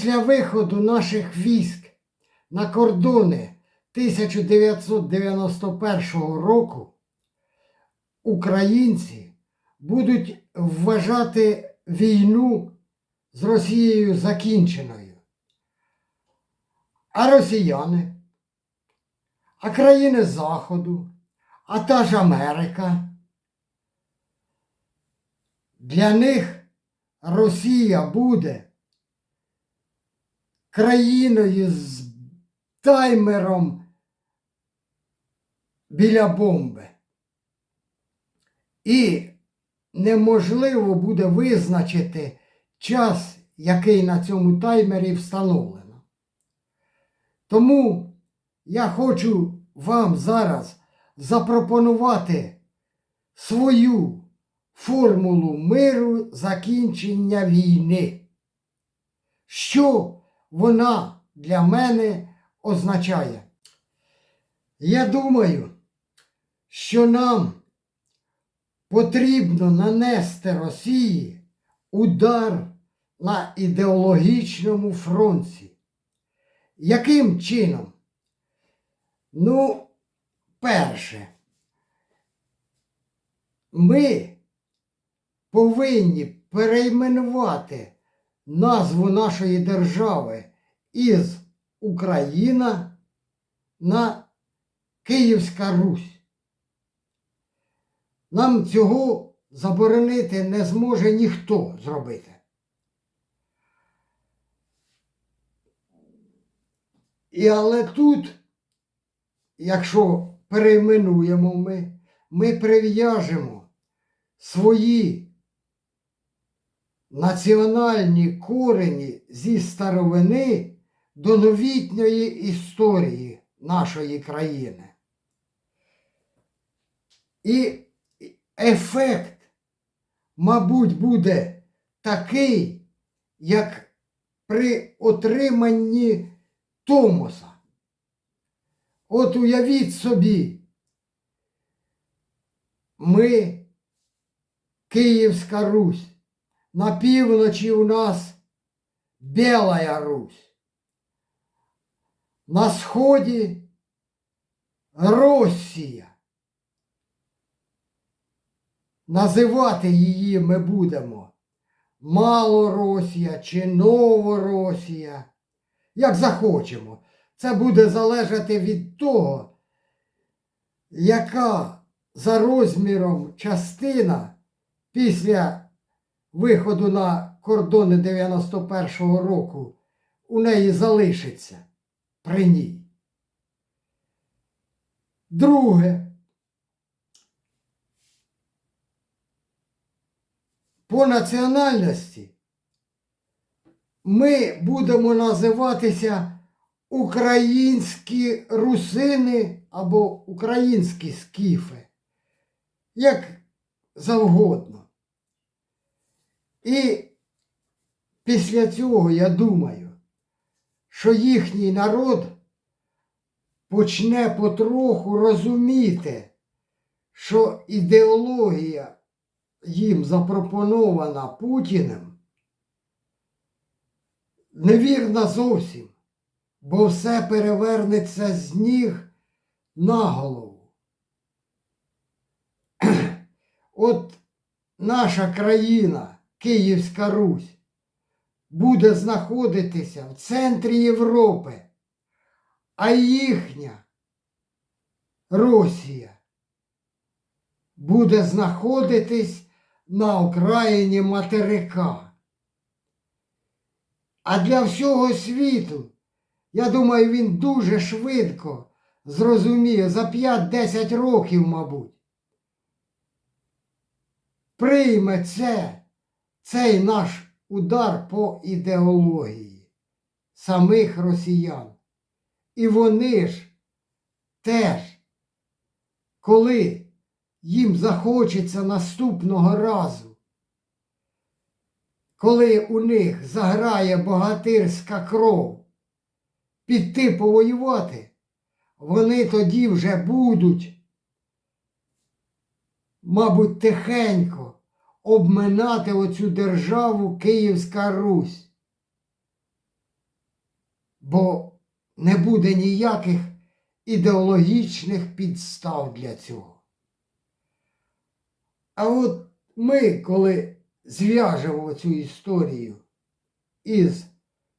Після виходу наших військ на кордони 1991 року українці будуть вважати війну з Росією закінченою. А росіяни, а країни Заходу, а та ж Америка. Для них Росія буде країною з таймером біля бомби. І неможливо буде визначити час, який на цьому таймері встановлено. Тому я хочу вам зараз запропонувати свою формулу миру закінчення війни. Що вона для мене означає? Я думаю, що нам потрібно нанести Росії удар на ідеологічному фронті. Яким чином? Ну, перше, ми повинні перейменувати назву нашої держави із Україна на Київська Русь. Нам цього заборонити не зможе ніхто зробити. І але тут, якщо перейменуємо ми, ми прив'яжемо свої національні корені зі старовини до новітньої історії нашої країни. І ефект, мабуть, буде такий, як при отриманні Томоса. От уявіть собі, ми, Київська Русь, на півночі у нас Біла Русь, на сході Росія. Називати її ми будемо Малоросія чи Новоросія, як захочемо. Це буде залежати від того, яка за розміром частина після виходу на кордони 91-го року у неї залишиться при ній. Друге. По національності ми будемо називатися українські русини або українські скіфи, як завгодно. І після цього я думаю, що їхній народ почне потроху розуміти, що ідеологія їм запропонована Путіним, невірна зовсім, бо все перевернеться з ніг на голову. От наша країна, Київська Русь, буде знаходитися в центрі Європи, а їхня Росія буде знаходитись на окраїні материка. А для всього світу, я думаю, він дуже швидко зрозуміє за 5-10 років, мабуть. Прийме це, цей наш удар по ідеології самих росіян. І вони ж теж, коли їм захочеться наступного разу, коли у них заграє богатирська кров, піти повоювати, вони тоді вже будуть, мабуть, тихенько обминати оцю державу Київська Русь. бо не буде ніяких ідеологічних підстав для цього. А от ми, коли зв'яжемо цю історію із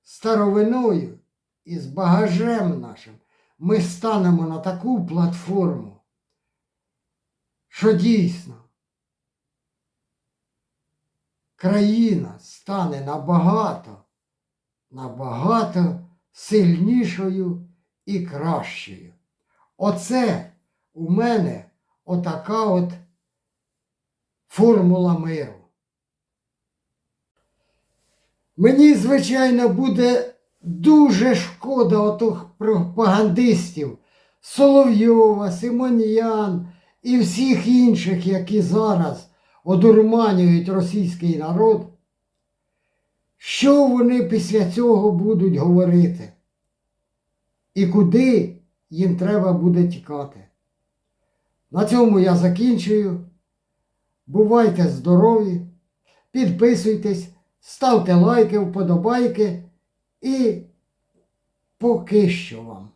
старовиною, із багажем нашим, ми станемо на таку платформу, що дійсно країна стане набагато, набагато сильнішою і кращою. Оце у мене отака от формула миру. Мені, звичайно, буде дуже шкода отих пропагандистів Соловйова, Симоньян і всіх інших, які зараз одурманюють російський народ. Що вони після цього будуть говорити? І куди їм треба буде тікати? На цьому я закінчую. Бувайте здорові, підписуйтесь, ставте лайки, вподобайки і поки що вам.